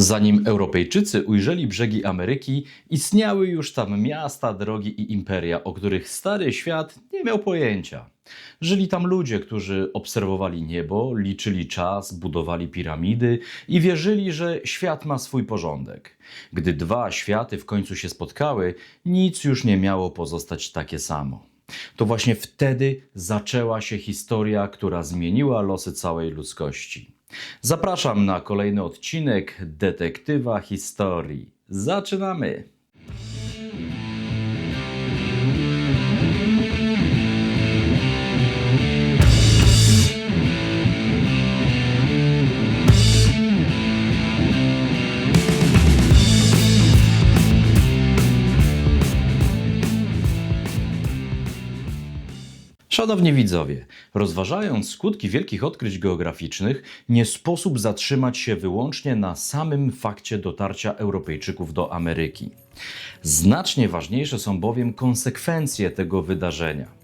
Zanim Europejczycy ujrzeli brzegi Ameryki, istniały już tam miasta, drogi i imperia, o których stary świat nie miał pojęcia. Żyli tam ludzie, którzy obserwowali niebo, liczyli czas, budowali piramidy i wierzyli, że świat ma swój porządek. Gdy dwa światy w końcu się spotkały, nic już nie miało pozostać takie samo. To właśnie wtedy zaczęła się historia, która zmieniła losy całej ludzkości. Zapraszam na kolejny odcinek Detektywa Historii. Zaczynamy! Szanowni widzowie, rozważając skutki wielkich odkryć geograficznych, nie sposób zatrzymać się wyłącznie na samym fakcie dotarcia Europejczyków do Ameryki. Znacznie ważniejsze są bowiem konsekwencje tego wydarzenia.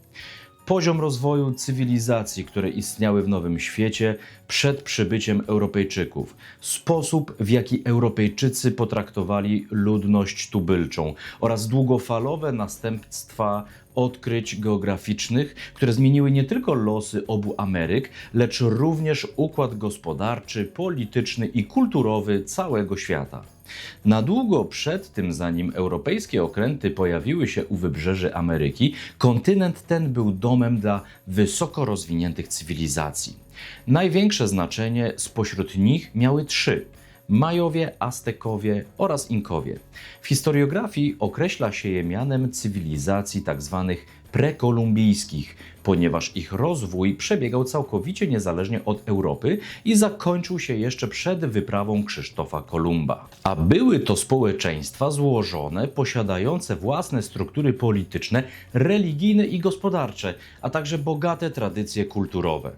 Poziom rozwoju cywilizacji, które istniały w Nowym Świecie przed przybyciem Europejczyków, sposób w jaki Europejczycy potraktowali ludność tubylczą oraz długofalowe następstwa odkryć geograficznych, które zmieniły nie tylko losy obu Ameryk, lecz również układ gospodarczy, polityczny i kulturowy całego świata. Na długo przed tym, zanim europejskie okręty pojawiły się u wybrzeży Ameryki, kontynent ten był domem dla wysoko rozwiniętych cywilizacji. Największe znaczenie spośród nich miały trzy: Majowie, Aztekowie oraz Inkowie. W historiografii określa się je mianem cywilizacji tzw. prekolumbijskich, ponieważ ich rozwój przebiegał całkowicie niezależnie od Europy i zakończył się jeszcze przed wyprawą Krzysztofa Kolumba. A były to społeczeństwa złożone, posiadające własne struktury polityczne, religijne i gospodarcze, a także bogate tradycje kulturowe.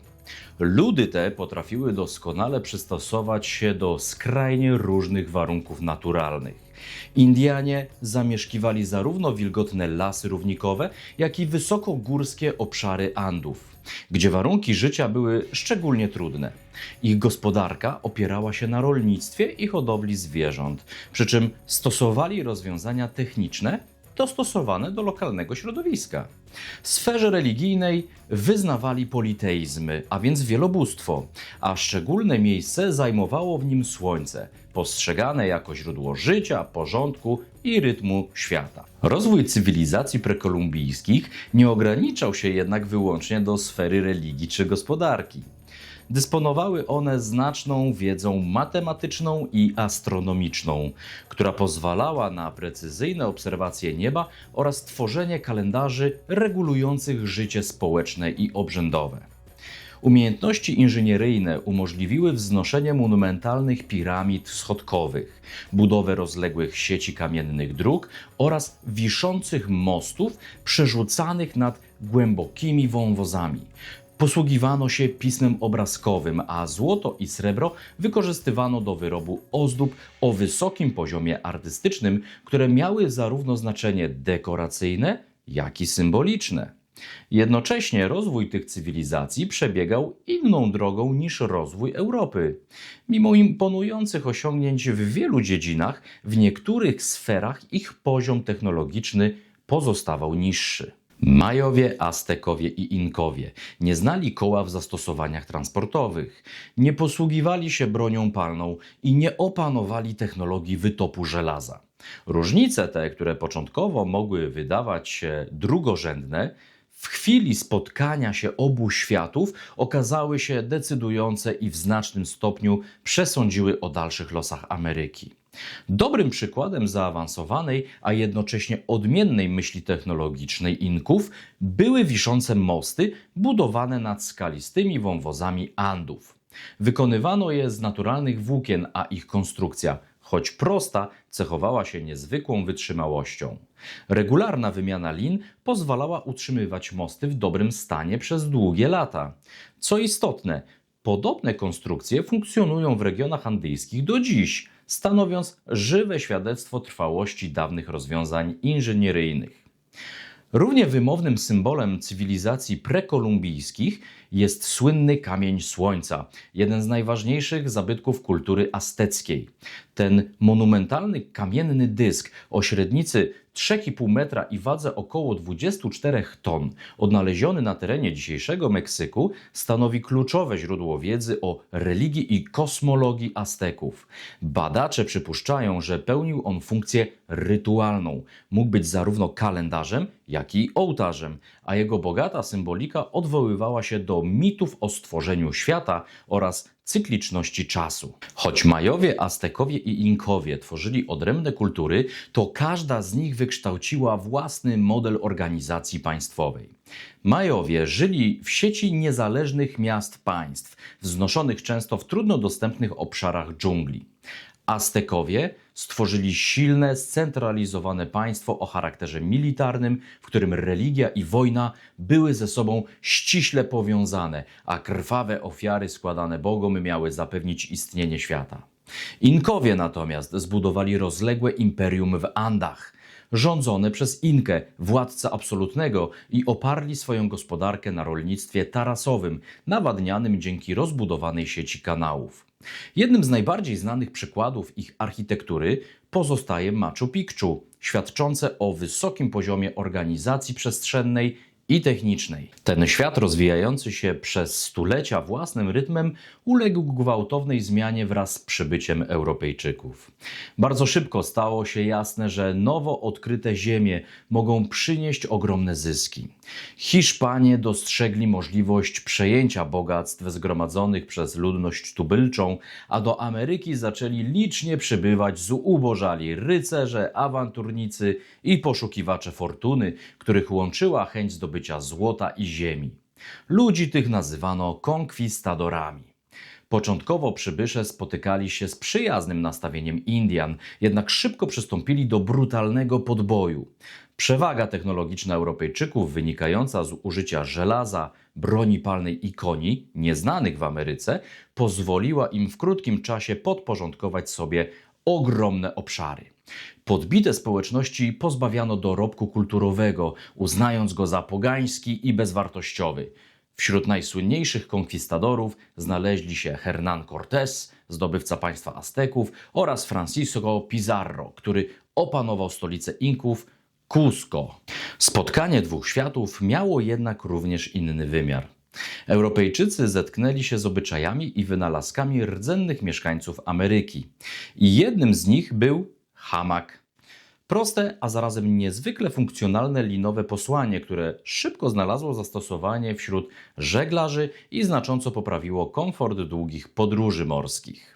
Ludy te potrafiły doskonale przystosować się do skrajnie różnych warunków naturalnych. Indianie zamieszkiwali zarówno wilgotne lasy równikowe, jak i wysokogórskie obszary Andów, gdzie warunki życia były szczególnie trudne. Ich gospodarka opierała się na rolnictwie i hodowli zwierząt, przy czym stosowali rozwiązania techniczne dostosowane do lokalnego środowiska. W sferze religijnej wyznawali politeizmy, a więc wielobóstwo, a szczególne miejsce zajmowało w nim słońce, postrzegane jako źródło życia, porządku i rytmu świata. Rozwój cywilizacji prekolumbijskich nie ograniczał się jednak wyłącznie do sfery religii czy gospodarki. Dysponowały one znaczną wiedzą matematyczną i astronomiczną, która pozwalała na precyzyjne obserwacje nieba oraz tworzenie kalendarzy regulujących życie społeczne i obrzędowe. Umiejętności inżynieryjne umożliwiły wznoszenie monumentalnych piramid schodkowych, budowę rozległych sieci kamiennych dróg oraz wiszących mostów przerzucanych nad głębokimi wąwozami. Posługiwano się pismem obrazkowym, a złoto i srebro wykorzystywano do wyrobu ozdób o wysokim poziomie artystycznym, które miały zarówno znaczenie dekoracyjne, jak i symboliczne. Jednocześnie rozwój tych cywilizacji przebiegał inną drogą niż rozwój Europy. Mimo imponujących osiągnięć w wielu dziedzinach, w niektórych sferach ich poziom technologiczny pozostawał niższy. Majowie, Aztekowie i Inkowie nie znali koła w zastosowaniach transportowych, nie posługiwali się bronią palną i nie opanowali technologii wytopu żelaza. Różnice te, które początkowo mogły wydawać się drugorzędne, w chwili spotkania się obu światów okazały się decydujące i w znacznym stopniu przesądziły o dalszych losach Ameryki. Dobrym przykładem zaawansowanej, a jednocześnie odmiennej myśli technologicznej Inków były wiszące mosty budowane nad skalistymi wąwozami Andów. Wykonywano je z naturalnych włókien, a ich konstrukcja, choć prosta, cechowała się niezwykłą wytrzymałością. Regularna wymiana lin pozwalała utrzymywać mosty w dobrym stanie przez długie lata. Co istotne, podobne konstrukcje funkcjonują w regionach andyjskich do dziś, stanowiąc żywe świadectwo trwałości dawnych rozwiązań inżynieryjnych. Równie wymownym symbolem cywilizacji prekolumbijskich jest słynny kamień słońca, jeden z najważniejszych zabytków kultury azteckiej. Ten monumentalny kamienny dysk o średnicy 3,5 metra i wadze około 24 ton, odnaleziony na terenie dzisiejszego Meksyku, stanowi kluczowe źródło wiedzy o religii i kosmologii Azteków. Badacze przypuszczają, że pełnił on funkcję rytualną. Mógł być zarówno kalendarzem, jak i ołtarzem, a jego bogata symbolika odwoływała się do mitów o stworzeniu świata oraz cykliczności czasu. Choć Majowie, Aztekowie i Inkowie tworzyli odrębne kultury, to każda z nich wykształciła własny model organizacji państwowej. Majowie żyli w sieci niezależnych miast-państw, wznoszonych często w trudno dostępnych obszarach dżungli. Aztekowie stworzyli silne, scentralizowane państwo o charakterze militarnym, w którym religia i wojna były ze sobą ściśle powiązane, a krwawe ofiary składane Bogom miały zapewnić istnienie świata. Inkowie natomiast zbudowali rozległe imperium w Andach, rządzone przez Inkę, władcę absolutnego, i oparli swoją gospodarkę na rolnictwie tarasowym, nawadnianym dzięki rozbudowanej sieci kanałów. Jednym z najbardziej znanych przykładów ich architektury pozostaje Machu Picchu, świadczące o wysokim poziomie organizacji przestrzennej i technicznej. Ten świat rozwijający się przez stulecia własnym rytmem uległ gwałtownej zmianie wraz z przybyciem Europejczyków. Bardzo szybko stało się jasne, że nowo odkryte ziemie mogą przynieść ogromne zyski. Hiszpanie dostrzegli możliwość przejęcia bogactw zgromadzonych przez ludność tubylczą, a do Ameryki zaczęli licznie przybywać zubożali rycerze, awanturnicy i poszukiwacze fortuny, których łączyła chęć zdobycia złota i ziemi. Ludzi tych nazywano konkwistadorami. Początkowo przybysze spotykali się z przyjaznym nastawieniem Indian, jednak szybko przystąpili do brutalnego podboju. Przewaga technologiczna Europejczyków, wynikająca z użycia żelaza, broni palnej i koni, nieznanych w Ameryce, pozwoliła im w krótkim czasie podporządkować sobie ogromne obszary. Podbite społeczności pozbawiano dorobku kulturowego, uznając go za pogański i bezwartościowy. Wśród najsłynniejszych konkwistadorów znaleźli się Hernán Cortés, zdobywca państwa Azteków, oraz Francisco Pizarro, który opanował stolicę Inków, Cusco. Spotkanie dwóch światów miało jednak również inny wymiar. Europejczycy zetknęli się z obyczajami i wynalazkami rdzennych mieszkańców Ameryki. I jednym z nich był hamak. Proste, a zarazem niezwykle funkcjonalne linowe posłanie, które szybko znalazło zastosowanie wśród żeglarzy i znacząco poprawiło komfort długich podróży morskich.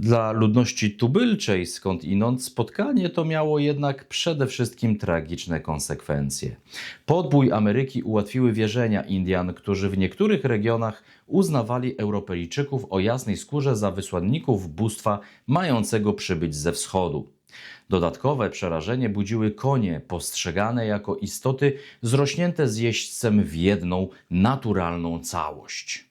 Dla ludności tubylczej skądinąd spotkanie to miało jednak przede wszystkim tragiczne konsekwencje. Podbój Ameryki ułatwiły wierzenia Indian, którzy w niektórych regionach uznawali Europejczyków o jasnej skórze za wysłanników bóstwa mającego przybyć ze wschodu. Dodatkowe przerażenie budziły konie, postrzegane jako istoty zrośnięte z jeźdźcem w jedną naturalną całość.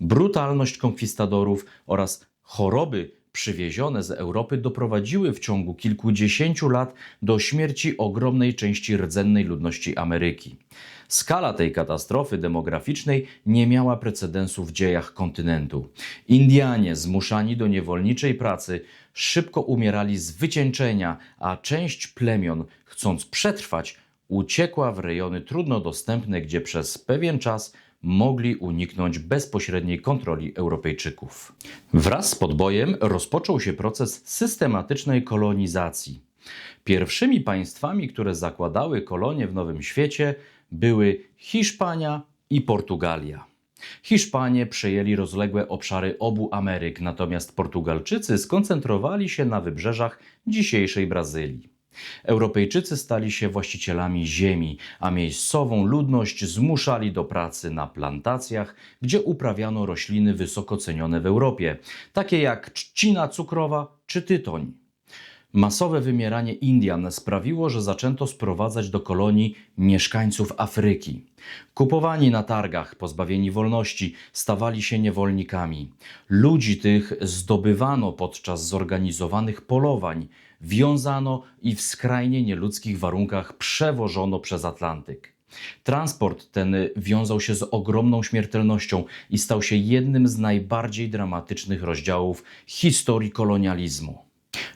Brutalność konkwistadorów oraz choroby przywiezione z Europy doprowadziły w ciągu kilkudziesięciu lat do śmierci ogromnej części rdzennej ludności Ameryki. Skala tej katastrofy demograficznej nie miała precedensu w dziejach kontynentu. Indianie, zmuszani do niewolniczej pracy, szybko umierali z wycieńczenia, a część plemion, chcąc przetrwać, uciekła w rejony trudno dostępne, gdzie przez pewien czas mogli uniknąć bezpośredniej kontroli Europejczyków. Wraz z podbojem rozpoczął się proces systematycznej kolonizacji. Pierwszymi państwami, które zakładały kolonie w Nowym Świecie, były Hiszpania i Portugalia. Hiszpanie przejęli rozległe obszary obu Ameryk, natomiast Portugalczycy skoncentrowali się na wybrzeżach dzisiejszej Brazylii. Europejczycy stali się właścicielami ziemi, a miejscową ludność zmuszali do pracy na plantacjach, gdzie uprawiano rośliny wysoko cenione w Europie, takie jak trzcina cukrowa czy tytoń. Masowe wymieranie Indian sprawiło, że zaczęto sprowadzać do kolonii mieszkańców Afryki. Kupowani na targach, pozbawieni wolności, stawali się niewolnikami. Ludzi tych zdobywano podczas zorganizowanych polowań, wiązano i w skrajnie nieludzkich warunkach przewożono przez Atlantyk. Transport ten wiązał się z ogromną śmiertelnością i stał się jednym z najbardziej dramatycznych rozdziałów historii kolonializmu.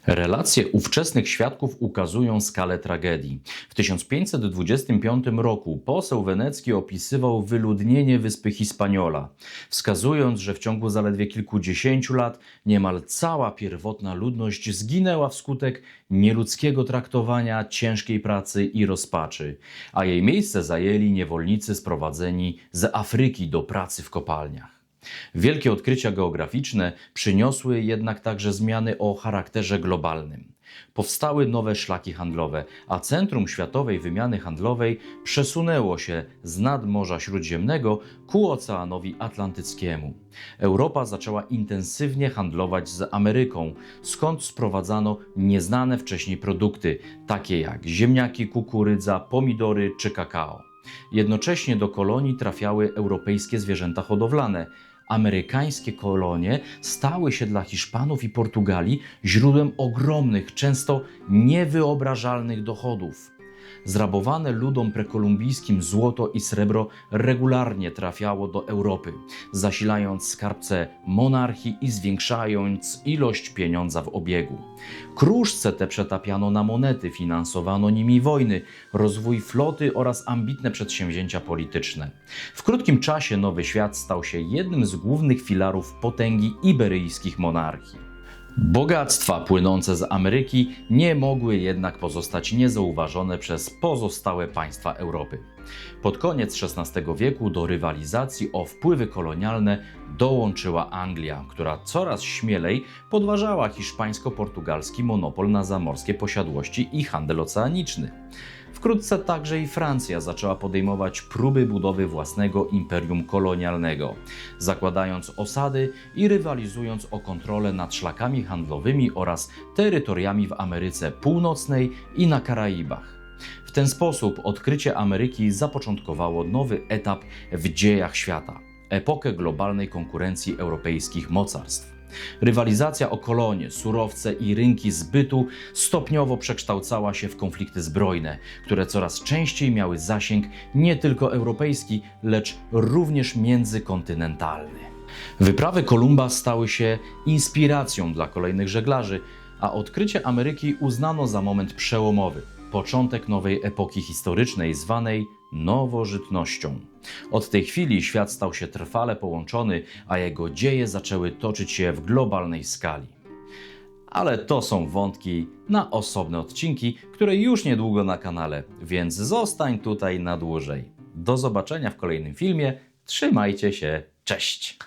Relacje ówczesnych świadków ukazują skalę tragedii. W 1525 roku poseł wenecki opisywał wyludnienie wyspy Hispaniola, wskazując, że w ciągu zaledwie kilkudziesięciu lat niemal cała pierwotna ludność zginęła wskutek nieludzkiego traktowania, ciężkiej pracy i rozpaczy, a jej miejsce zajęli niewolnicy sprowadzeni z Afryki do pracy w kopalniach. Wielkie odkrycia geograficzne przyniosły jednak także zmiany o charakterze globalnym. Powstały nowe szlaki handlowe, a centrum światowej wymiany handlowej przesunęło się z nad Morza Śródziemnego ku Oceanowi Atlantyckiemu. Europa zaczęła intensywnie handlować z Ameryką, skąd sprowadzano nieznane wcześniej produkty, takie jak ziemniaki, kukurydza, pomidory czy kakao. Jednocześnie do kolonii trafiały europejskie zwierzęta hodowlane. Amerykańskie kolonie stały się dla Hiszpanów i Portugalii źródłem ogromnych, często niewyobrażalnych dochodów. Zrabowane ludom prekolumbijskim złoto i srebro regularnie trafiało do Europy, zasilając skarbce monarchii i zwiększając ilość pieniądza w obiegu. Kruszce te przetapiano na monety, finansowano nimi wojny, rozwój floty oraz ambitne przedsięwzięcia polityczne. W krótkim czasie Nowy Świat stał się jednym z głównych filarów potęgi iberyjskich monarchii. Bogactwa płynące z Ameryki nie mogły jednak pozostać niezauważone przez pozostałe państwa Europy. Pod koniec XVI wieku do rywalizacji o wpływy kolonialne dołączyła Anglia, która coraz śmielej podważała hiszpańsko-portugalski monopol na zamorskie posiadłości i handel oceaniczny. Wkrótce także i Francja zaczęła podejmować próby budowy własnego imperium kolonialnego, zakładając osady i rywalizując o kontrolę nad szlakami handlowymi oraz terytoriami w Ameryce Północnej i na Karaibach. W ten sposób odkrycie Ameryki zapoczątkowało nowy etap w dziejach świata epokę globalnej konkurencji europejskich mocarstw. Rywalizacja o kolonie, surowce i rynki zbytu stopniowo przekształcała się w konflikty zbrojne, które coraz częściej miały zasięg nie tylko europejski, lecz również międzykontynentalny. Wyprawy Kolumba stały się inspiracją dla kolejnych żeglarzy, a odkrycie Ameryki uznano za moment przełomowy, początek nowej epoki historycznej zwanej nowożytnością. Od tej chwili świat stał się trwale połączony, a jego dzieje zaczęły toczyć się w globalnej skali. Ale to są wątki na osobne odcinki, które już niedługo na kanale, więc zostań tutaj na dłużej. Do zobaczenia w kolejnym filmie. Trzymajcie się, cześć!